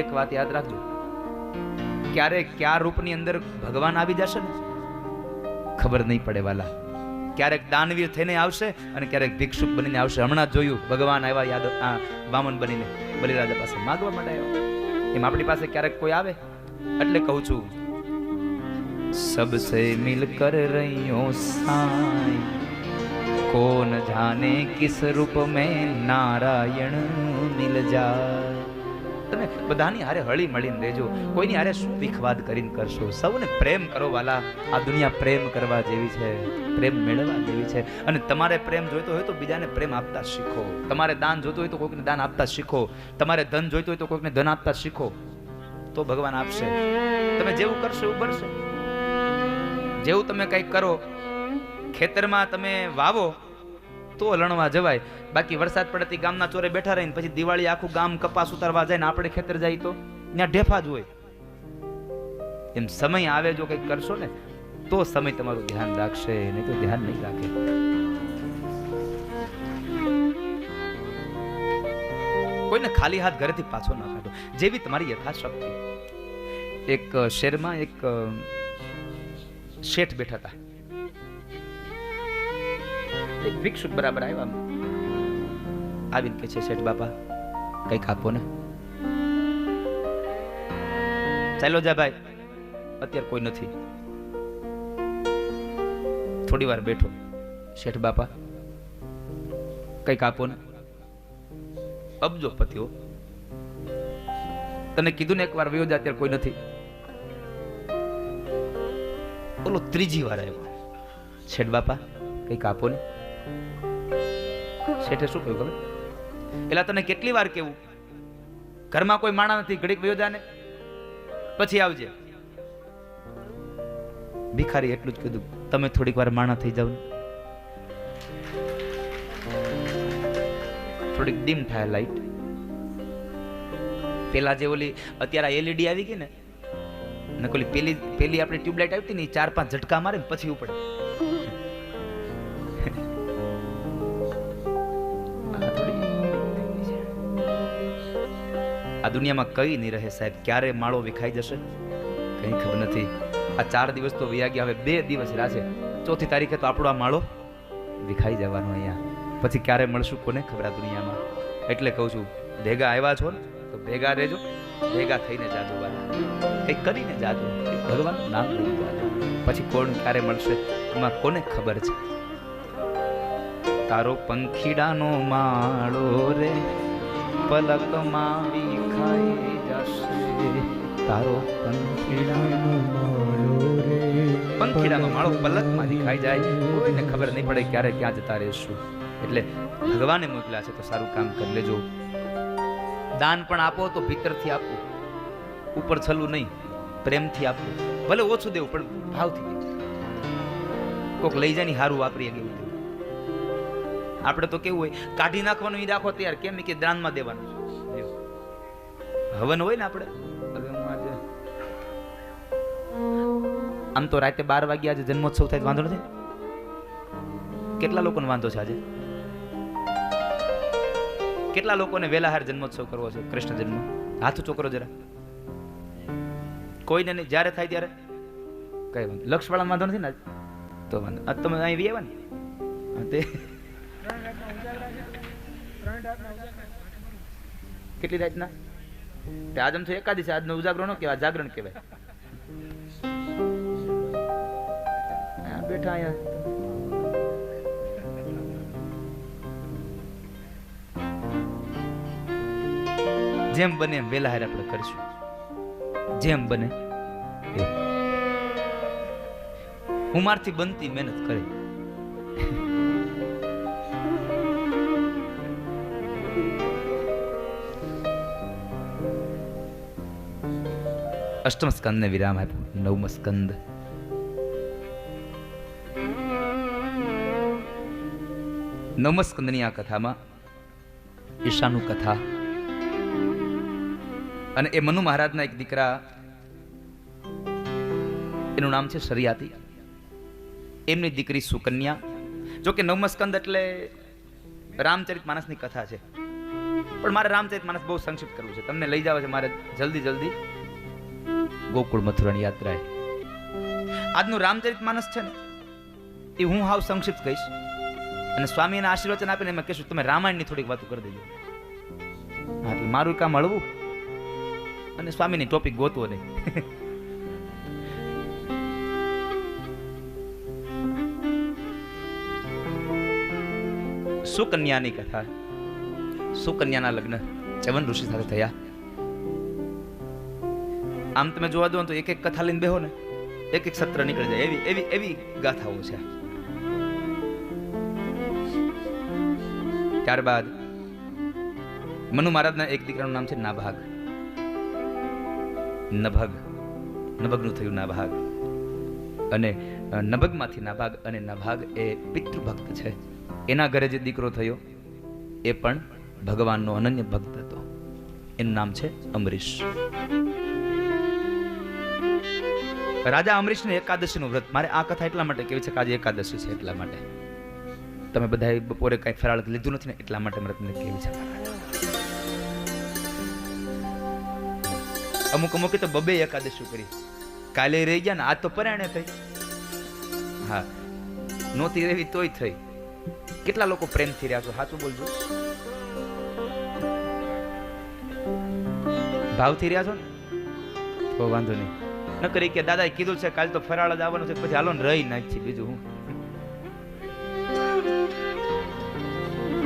એક વાત યાદ રાખજો. ક્યારે કયા રૂપની અંદર ભગવાન આવી જશે ને? ખબર નહીં પડે વાલા. ક્યારેક દાનવીર થઈને આવશે અને ક્યારેક ભિક્ષુક બનીને આવશે. હમણાં જોયું, ભગવાન આવ્યા યાદ, આ, વામન બનીને બલિરાજા પાસે માગવા માટે આવ્યો. એમ આપણી પાસે ક્યારેક કોઈ આવે? એટલે કહું છું, સબસે મિલ કર રહ્યો સાઈ. કોન જાને કિસ રૂપ મેં નારાયણ મિલ જાય. તમે બધાની હારે હળી મળીને રહેજો. કોઈની હારે શું વિખવાદ કરીને કરશો? સૌને પ્રેમ કરો વાલા. આ દુનિયા પ્રેમ કરવા જેવી છે. પ્રેમ મેળવવા જેવી છે. અને તમારે પ્રેમ જોઈતો હોય તો બીજાને પ્રેમ આપતા શીખો. તમારે દાન જોઈતું હોય તો કોઈકને દાન આપતા શીખો. તમારે ધન જોઈતું હોય તો કોઈકને ધન આપતા શીખો. તો ભગવાન આપશે. તમે જેવું કરશો એવું બનશે. જેવું તમે કંઈક કરો, ખેતરમાં તમે વાવો તો લણવા જવાય. બાકી વરસાદ પડતી ગામના ચોરે બેઠા રહીને પછી દિવાળી આખું ગામ કપાસ ઉતારવા જાય ને આપણે ખેતર જાય તો? ત્યાં ઢેફા જ હોય. એમ સમય આવે જો કંઈક કરશો ને, તો સમય તમારું ધ્યાન રાખશે, નહીં તો ધ્યાન નહીં રાખે. કોઈને ખાલી હાથ ઘરેથી પાછો ન કાઢો. જેવી તમારી યથાશક્તિ. એક શેરમાં એક શેઠ બેઠા હતા. એક ભિક્ષુક બરાબર આવ્યા આવીને કે છે, શેઠ બાપા કંઈક આપો ને? ચાલો જા ભાઈ, અત્યારે કોઈ નથી. થોડી વાર બેઠો. શેઠ બાપા કંઈક આપો ને? અબજો પતિઓ. તને કીધું ને એકવાર વયો જા, અત્યારે કોઈ નથી. બોલો ત્રીજી વાર આવ્યો. શેઠ બાપા કંઈક આપો ને? શેઠે શું કહ્યું ખબર? એટલે તને કેટલી વાર કેવું ઘરમાં કોઈ માણા નથી, ઘડીક વયો ને પછી આવજે. ભિખારી એટલું જ કીધું, તમે થોડીક વાર માણા થઈ જાવ થોડીક ડીમ થાય લાઈટ. પેલા જે ઓલી, અત્યારે એલઈડી આવી ગઈ ને ને ઓલી પેલી પેલી આપણી ટ્યુબલાઇટ આવી હતી ને ચાર પાંચ ઝટકા મારે પછી ઉપડે. આ દુનિયામાં કઈ નહીં રહે સાહેબ. ક્યારે માળો વિખાઈ જશે? કઈ ખબર નથી. આ ચાર દિવસ તો વયા ગયા, હવે બે દિવસ છે. ચોથી તારીખે તો આપણો આ માળો વિખાઈ જવાનો અહીંયા. પછી ક્યારે મળશું કોને ખબર આ દુનિયામાં? એટલે કહું છું, ભેગા આવ્યા છો ને, તો ભેગા રહેજો. ભેગા થઈને જાજો વાલા કંઈક કરીને જાજો ભગવાન નામ લઈને જાજો પછી કોણ ક્યારે મળશે, એમાં કોને ખબર છે? તારો પંખીડાનો માળો રે પલકમાં વિખાઈ જશે તારો પંખીડાનો માળો રે પંખીડાનો માળો પલકમાં દેખાઈ જાય. કોઈને ખબર નહીં પડે ક્યારે ક્યાં જતા રહેશું. એટલે ભગવાને મોકલ્યા છે તો સારું કામ કરી લેજો. દાન પણ આપો તો ભીતરથી આપો. ઉપર છલું નહીં, પ્રેમથી આપો. ભલે ઓછું દેવું, પણ ભાવથી દેવું. કોક લઈ જાય ને સારું વાપરીએ કેવું આપણે તો કેવું હોય, કાઢી નાખવાનું એ રાખો તૈયાર. કેમ? કે દાનમાં દેવાનું. એવું. હવન હોય ને આપણે? હવે હું આજે આમ તો રાતે બાર વાગ્યા આજે જન્મોત્સવ થાય વાંધો નથી કેટલા લોકોને વાંધો છે આજે? કેટલા લોકોને વેલા હાર જન્મોત્સવ કરવો છે? કૃષ્ણ જન્મ. હાથ ઊંચો કરો જરા. કોઈને નહીં. જ્યારે થાય ત્યારે? કઈ વાંધો. લક્ષવાળા વાંધો નથી ને આજ? તો વાંધો. આ તમે અહીં વી આવ્યા ને તે. કેટલી રાતના? તે આજમ તો એકાદી છે, આજનો ઉજાગરો નો કહેવાય, જાગરણ કહેવાય. બેઠા અહીંયા. જેમ બને એમ વેલા હારે આપણે કરીશું. જેમ બને. હું મારથી બનતી મહેનત કરે. અષ્ટમ સ્કંદને વિરામ આપ્યો નવમ સ્કંદ નવમ આ કથામાં ઈશાનું કથા અને એ મનુ મહારાજના એક દીકરા એનું નામ છે શરિયાતી એમની દીકરી સુકન્યા જો કે એટલે રામચરિત માનસની કથા છે પણ મારે રામચરિત માનસ બહુ સંક્ષિપ્ત કરવું છે તમને લઈ જાવ છે મારે જલ્દી જલ્દી ગોકુળ મથુરાની યાત્રાએ. આજનું રામચરિત માનસ છે ને, એ હું હાવ સંક્ષિપ્ત કહીશ અને સ્વામીના આશીર્વચન આપીને એમાં કહેશું તમે રામાયણની થોડીક વાતો કરી દેજો. એટલે મારું કામ હળવું અને સ્વામીની ટોપિક ગોતવો નહીં. સુકન્યાની કથા, સુકન્યાના લગ્ન ચવન ઋષિ સાથે થયા. આમ તમે જોવા દો તો એક એક કથા લઈને બેહો ને એક એક સત્ર નીકળી જાય. એવી એવી એવી ગાથાઓ છે. ત્યારબાદ મનુ મહારાજના એક દીકરાનું નામ છે નાભાગ. નભગ, નભગનું થયું નાભાગ. અને નભગમાંથી નાભાગ અને નાભાગ એ પિતૃભક્ત છે. એના ઘરે જે દીકરો થયો, એ પણ ભગવાનનો અનન્ય ભક્ત હતો. એનું નામ છે અમરીશ. રાજા અમરીશને એકાદશીનું વ્રત. મારે આ કથા એટલા માટે કેવી છે કે આજે એકાદશી છે એટલા માટે. તમે બધા બપોરે કઈ ફરાળ લીધું નથી ને એટલા માટે મારે તમને કેવી છે અમુક અમુક તો બબે એકાદશી કરી. કાલે રહી ગયા ને આ તો પરાણે થઈ. હા, નહોતી રહેવી તોય થઈ. કેટલા લોકો પ્રેમથી રહ્યા છો? સાચું બોલજો. ભાવથી રહ્યા છો ને? તો વાંધો નહીં. ન કરી કે દાદાએ કીધું છે કાલ તો ફરાળ જ આવવાનું છે પછી હાલો ને રહી નાખી બીજું હું.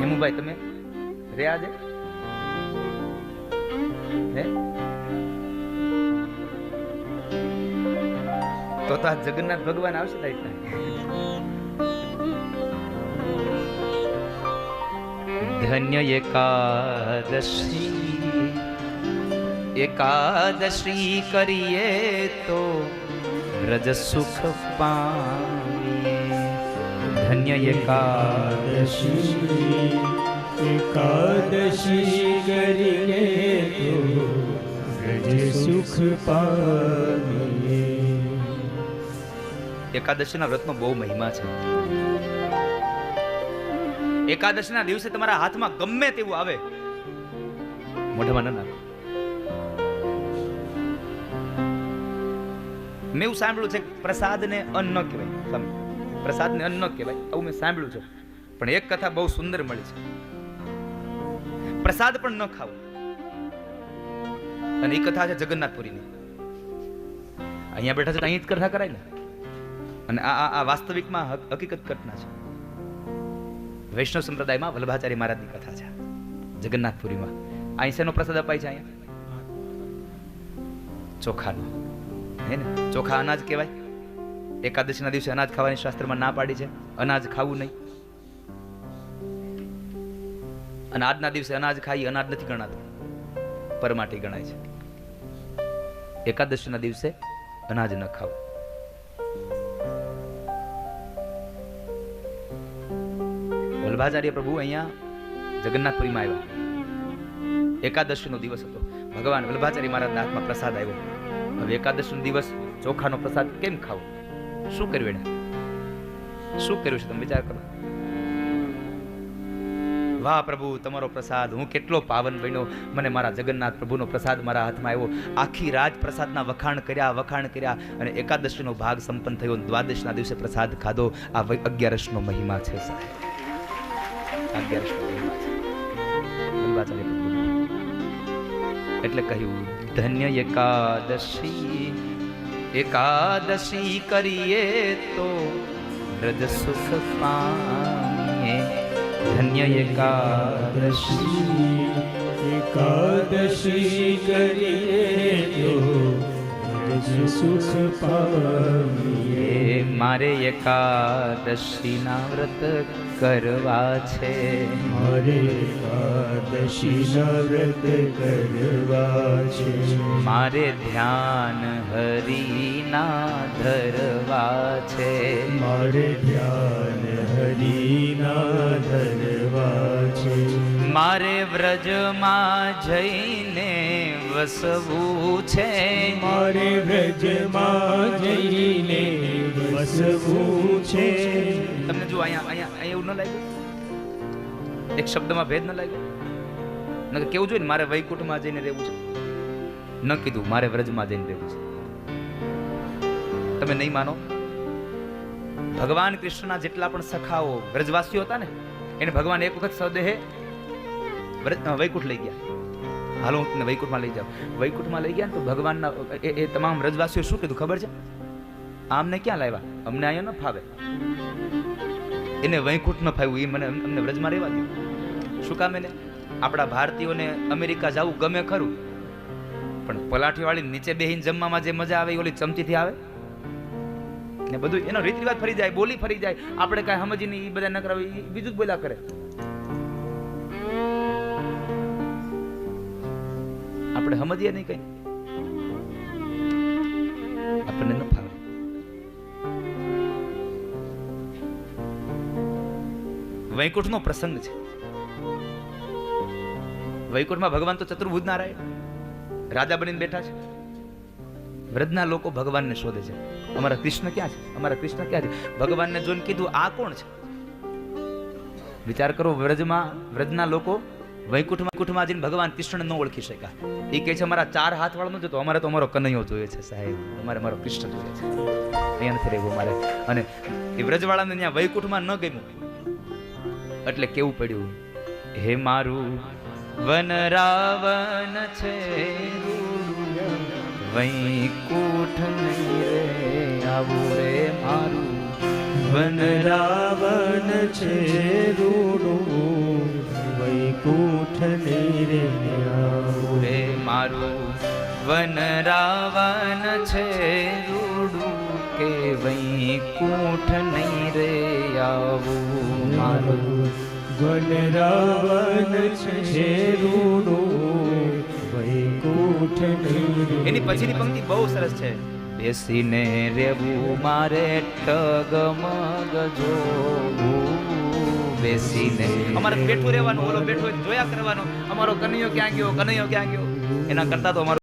હેમુભાઈ, તમે રહ્યા છે? તો તો જગન્નાથ ભગવાન આવશે તારી પાસે? ધન્ય એકાદશી. એકાદશી કરીએ તો રજ સુખ પામીએ. ધન્ય એકાદશી. એકાદશી કરીએ તો રજ સુખ પામીએ. એકાદશીના વ્રતનો બહુ મહિમા છે. એકાદશીના દિવસે તમારા હાથમાં ગમે તેવું આવે. મોઢામાં ના નાખો. મેં એવું સાંભળ્યું છે કે પ્રસાદને અન્ન કહેવાય. તમે પ્રસાદને અન્ન કહેવાય, આવું મેં સાંભળ્યું છે. પણ એક કથા બહુ સુંદર મળી છે. પ્રસાદ પણ ન ખાવું. અને એ કથા છે જગન્નાથપુરીની. અહીંયા બેઠા છે તો અહીં જ કથા કરાય ને. અને આ આ- વાસ્તવિકમાં હકીકત ઘટના છે. વૈષ્ણવ સંપ્રદાયમાં વલ્લભાચાર્ય મહારાજની કથા છે. જગન્નાથપુરીમાં. અહીં શેનો પ્રસાદ અપાય છે અહીંયા? ચોખાનો. ને? ચોખા અનાજ કહેવાય. એકાદશીના દિવસે અનાજ ખાવાની શાસ્ત્રમાં ના પાડી છે. અનાજ ખાવું નહીં. અને આજના દિવસે અનાજ ખાઈ અનાજ નથી ગણાતું. પરમાટી ગણાય છે. એકાદશીના દિવસે અનાજ ન ખાવું. વલ્ભાચાર્ય પ્રભુ અહીંયા જગન્નાથપુરીમાં આવ્યા. એકાદશીનો દિવસ હતો. ભગવાન વલ્ભાચાર્ય મહારાજના હાથમાં પ્રસાદ આવ્યો. હવે એકાદશનો દિવસ ચોખાનો પ્રસાદ કેમ ખાવ? શું કર્યું એને શું કર્યું છે તમે વિચાર કરો. વાહ પ્રભુ, તમારો પ્રસાદ. હું કેટલો પાવન બન્યો. મને મારા જગન્નાથ પ્રભુનો પ્રસાદ મારા હાથમાં આવ્યો. આખી રાત પ્રસાદના વખાણ કર્યા વખાણ કર્યા અને એકાદશીનો ભાગ સંપન્ન થયો. દ્વાદશના દિવસે પ્રસાદ ખાધો. આ અગિયારસનો મહિમા છે, સાહેબ. એટલે કહ્યું ધન્ય એકાદશી એકાદશી કરીએ તો વ્રજ સુખ પામીએ. ધન્ય એકાદશી એકાદશી કરીએ તો વ્રજ સુખ પામીએ. વ્રત કરવા છે. મારે એકાદશી વ્રત કરવા છે. મારે ધ્યાન હરિના ધરવા છે. મારે ધ્યાન હરિના ધરવા છે. મારે વ્રજમાં જઈને વસવું છે. મારે વ્રજમાં જઈને વસવું છે. તમને જો અહીંયા અહીંયા અહીંયા એવું ન લાગ્યું? એક શબ્દમાં ભેદ ન લાગ્યો? નકર કેવું જોઈએ ને, મારે વૈકુંઠમાં જઈને રહેવું છે? ન કીધું, મારે વ્રજમાં જઈને રહેવું છે. તમે નહીં માનો? ભગવાન કૃષ્ણના જેટલા પણ સખાઓ વ્રજવાસીઓ હતા ને, એને ભગવાન એક વખત સદેહે વૈકુંઠ લઈ ગયા. હાલો, હું તમને વૈકુંઠમાં લઈ જાઉં. વૈકુંઠમાં લઈ ગયા ને તો ભગવાનના એ તમામ વ્રજવાસીઓ શું કીધું, ખબર છે? આમને ક્યાં લાવ્યા? અમને અહીંયા ન ફાવે. એને વૈકુંઠ ન ફાવ્યું, એ મને અમને વ્રજમાં રહેવા દો શું કામ એને? આપણા ભારતીયોને અમેરિકા જવું ગમે ખરું. પણ પલાઠીવાળી નીચે બેહીને જમવામાં જે મજા આવે એ ઓલી ચમચીથી આવે? ને બધું એનો રીત રિવાજ ફરી જાય, બોલી ફરી જાય. આપણે કાંઈ સમજી નહીં એ બધા ન કરાવે એ બીજું જ બોલ્યા કરે. આપણે સમજીએ નહીં કઈ. આપણને વૈકુંઠનો પ્રસંગ છે. વૈકુંઠમાં ભગવાન તો ચતુર્ભુજ નારાયણ રાજા બનીને બેઠા છે. વ્રજના લોકો ભગવાનને શોધે છે. અમારા કૃષ્ણ ક્યાં છે? અમારા કૃષ્ણ ક્યાં છે? ભગવાનને જોઈને કીધું, આ કોણ છે? વિચાર કરો, વ્રજમાં, વ્રજના લોકો વૈકુંઠમાં કુઠમાં જઈને ભગવાન કૃષ્ણને ન ઓળખી શક્યા. એ કહે છે, અમારા ચાર હાથ વાળો તો અમારે તો અમારો કનૈયો જોઈએ છે, સાહેબ. અમારે મારો કૃષ્ણ જોઈએ છે. અહીંયા નથી રહેવું અમારે. અને એ વ્રજવાળાને ત્યાં વૈકુંઠમાં ન ગમ્યું. એટલે કેવું પડ્યું? હે મારું વન રાવન છે વૈકુંઠ નહીં રે, આવું રે મારું વન રાવણ છે રૂડું વૈકુંઠ રે, આવું રે મારું વન રાવણ છે રૂડું કે વૈકુંઠ નહીં રે, આવું મારું વન રાવણ છે રૂડું વૈકુંઠ એની પછીની પંક્તિ બહુ સરસ છે. બેસીને રેવું મારે ટગમગ જોવું. બેસીને અમારે બેઠું રહેવાનું ઓલો બેઠો, જોયા કરવાનો. અમારો કનૈયો ક્યાં ગયો, કનૈયો ક્યાં ગયો? એના કરતા તો અમારું